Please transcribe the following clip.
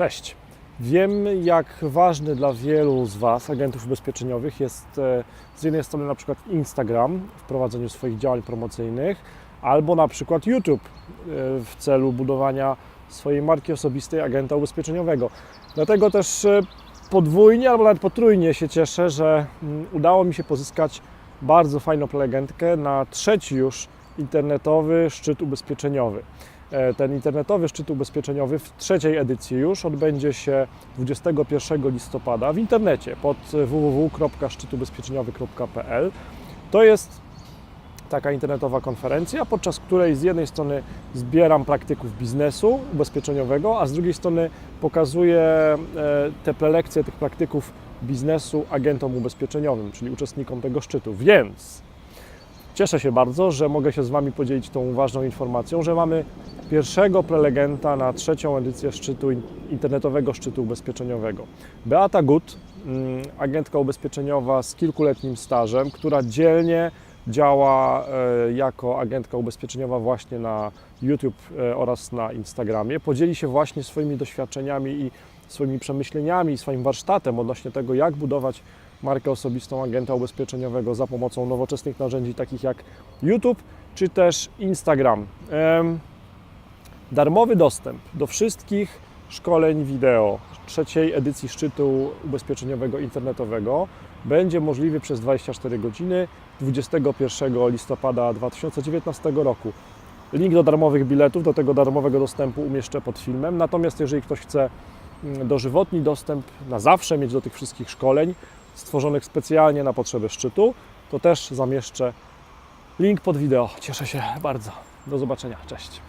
Cześć. Wiem, jak ważny dla wielu z Was, agentów ubezpieczeniowych, jest e, z jednej strony na przykład Instagram w prowadzeniu swoich działań promocyjnych, albo na przykład YouTube e, w celu budowania swojej marki osobistej agenta ubezpieczeniowego. Dlatego też e, podwójnie albo nawet potrójnie się cieszę, że mm, udało mi się pozyskać bardzo fajną prelegentkę na trzeci już internetowy szczyt ubezpieczeniowy. E, Ten internetowy szczyt ubezpieczeniowy w trzeciej edycji już odbędzie się 21 listopada w internecie pod www.szczytubezpieczeniowy.pl. To jest taka internetowa konferencja, podczas której z jednej strony zbieram praktyków biznesu ubezpieczeniowego, a z drugiej strony pokazuję e, te prelekcje tych praktyków biznesu agentom ubezpieczeniowym, czyli uczestnikom tego szczytu. Więc Cieszę się bardzo, że mogę się z Wami podzielić tą ważną informacją, że mamy pierwszego prelegenta na trzecią edycję szczytu internetowego szczytu ubezpieczeniowego. Beata Gut, mm, agentka ubezpieczeniowa z kilkuletnim stażem, która dzielnie działa e, jako agentka ubezpieczeniowa właśnie na YouTube e, oraz na Instagramie. Podzieli się właśnie swoimi doświadczeniami i swoimi przemyśleniami, swoim warsztatem odnośnie tego, jak budować markę osobistą agenta ubezpieczeniowego za pomocą nowoczesnych narzędzi takich jak YouTube czy też Instagram. Darmowy dostęp do wszystkich szkoleń wideo trzeciej edycji szczytu ubezpieczeniowego internetowego będzie możliwy przez 24 godziny 21 listopada 2019 roku. Link do darmowych biletów, do tego darmowego dostępu umieszczę pod filmem. Natomiast jeżeli ktoś chce mm, dożywotni dostęp na zawsze mieć do tych wszystkich szkoleń stworzonych specjalnie na potrzeby szczytu, to też zamieszczę link pod wideo. Cieszę się bardzo. Do zobaczenia. Cześć.